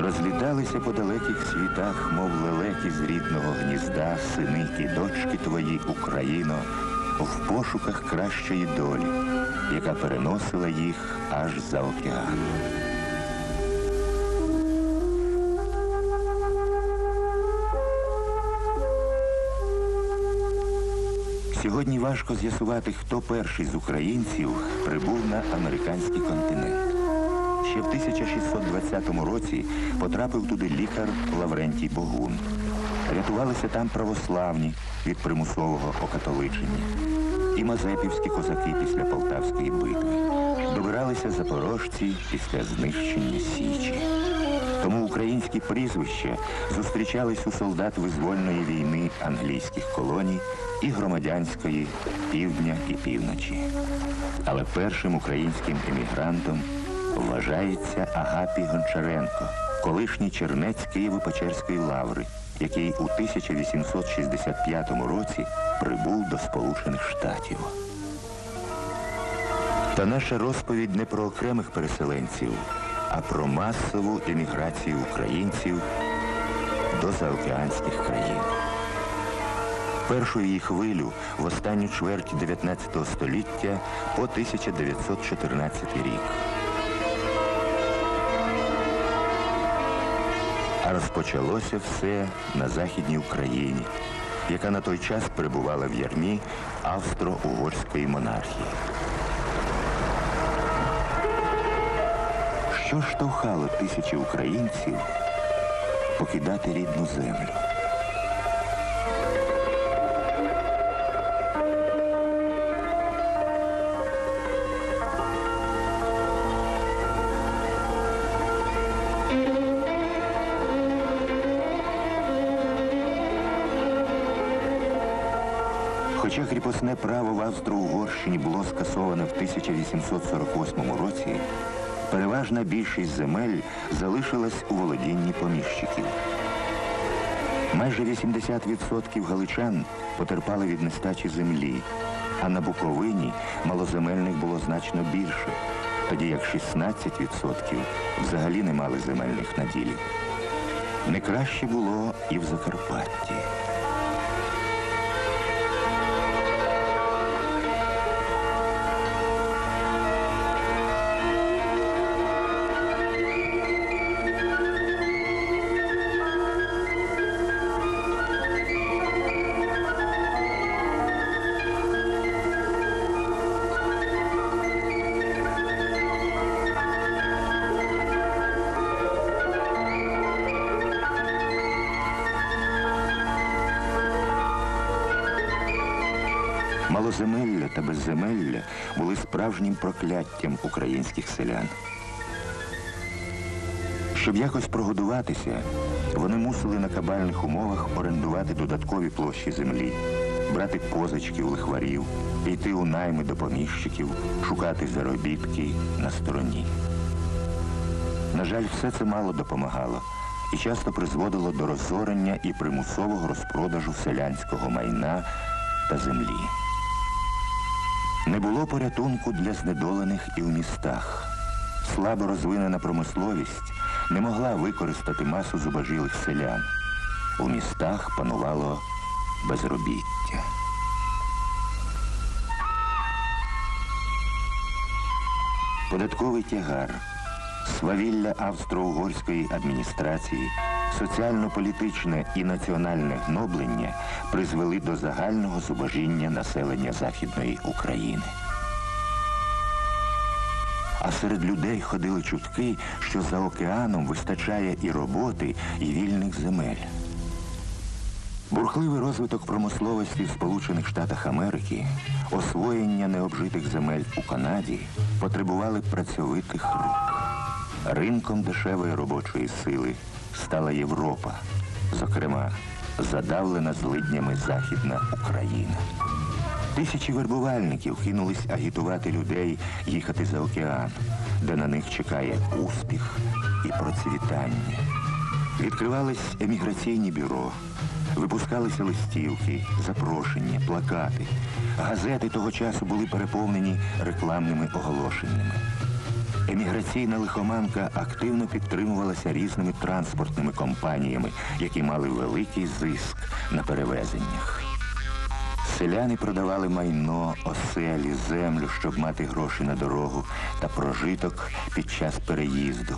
Розліталися по далеких світах, мов лелеки з рідного гнізда, сини і дочки твої, Україно, в пошуках кращої долі, яка переносила їх аж за океан. Сьогодні важко з'ясувати, хто перший з українців прибув на американський континент. Ще в 1620 році потрапив туди лікар Лаврентій Богун. Рятувалися там православні від примусового окатоличення. І мазепівські козаки після Полтавської битви. Добиралися запорожці після знищення Січі. Тому українські прізвища зустрічались у солдат визвольної війни англійських колоній і громадянської півдня і півночі. Але першим українським емігрантом вважається Агапій Гончаренко, колишній чернець Києво-Печерської лаври, який у 1865 році прибув до Сполучених Штатів. Та наша розповідь не про окремих переселенців, а про масову еміграцію українців до заокеанських країн. Першу її хвилю в останню чверть 19 століття по 1914 рік. А розпочалося все на Західній Україні, яка на той час перебувала в ярмі австро-угорської монархії. Що штовхало тисячі українців покидати рідну землю? Хоча кріпосне право в Австро-Угорщині було скасоване в 1848 році, переважна більшість земель залишилась у володінні поміщиків. Майже 80% галичан потерпали від нестачі землі, а на Буковині малоземельних було значно більше, тоді як 16% взагалі не мали земельних наділів. Не краще було і в Закарпатті. Малоземелля та безземелля були справжнім прокляттям українських селян. Щоб якось прогодуватися, вони мусили на кабальних умовах орендувати додаткові площі землі, брати позички у лихварів, йти у найми до поміщиків, шукати заробітки на стороні. На жаль, все це мало допомагало і часто призводило до розорення і примусового розпродажу селянського майна та землі. Не було порятунку для знедолених і в містах. Слабо розвинена промисловість не могла використати масу зубожілих селян. У містах панувало безробіття. Податковий тягар, свавілля австро-угорської адміністрації, соціально-політичне і національне гноблення призвели до загального зубожіння населення Західної України. А серед людей ходили чутки, що за океаном вистачає і роботи, і вільних земель. Бурхливий розвиток промисловості в Сполучених Штатах Америки, освоєння необжитих земель у Канаді потребували працьовитих рук. Ринком дешевої робочої сили стала Європа, зокрема, задавлена злиднями Західна Україна. Тисячі вербувальників кинулись агітувати людей їхати за океан, де на них чекає успіх і процвітання. Відкривались еміграційні бюро, випускалися листівки, запрошення, плакати. Газети того часу були переповнені рекламними оголошеннями. Еміграційна лихоманка активно підтримувалася різними транспортними компаніями, які мали великий зиск на перевезеннях. Селяни продавали майно, оселі, землю, щоб мати гроші на дорогу та прожиток під час переїзду.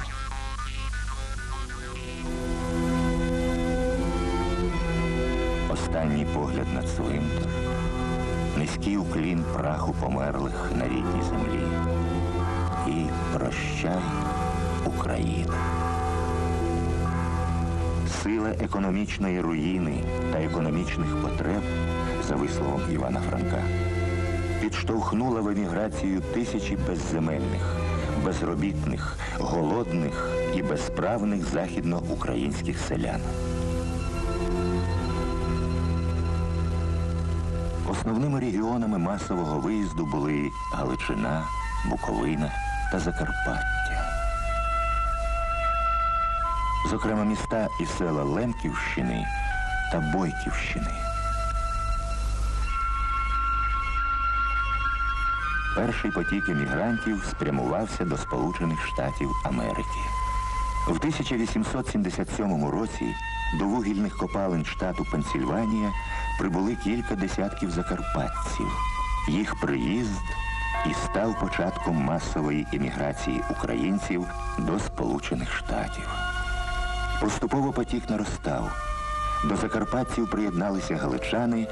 Останній погляд на цвинтар, низький уклін праху померлих на рідній землі. Прощай, Україна. Сила економічної руїни та економічних потреб, за висловом Івана Франка, підштовхнула в еміграцію тисячі безземельних, безробітних, голодних і безправних західноукраїнських селян. Основними регіонами масового виїзду були Галичина, Буковина та Закарпаття. Зокрема, міста і села Лемківщини та Бойківщини. Перший потік емігрантів спрямувався до Сполучених Штатів Америки. В 1877 році до вугільних копалин штату Пенсільванія прибули кілька десятків закарпатців. Їх приїзд і став початком масової еміграції українців до Сполучених Штатів. Поступово потік наростав. До закарпатців приєдналися галичани,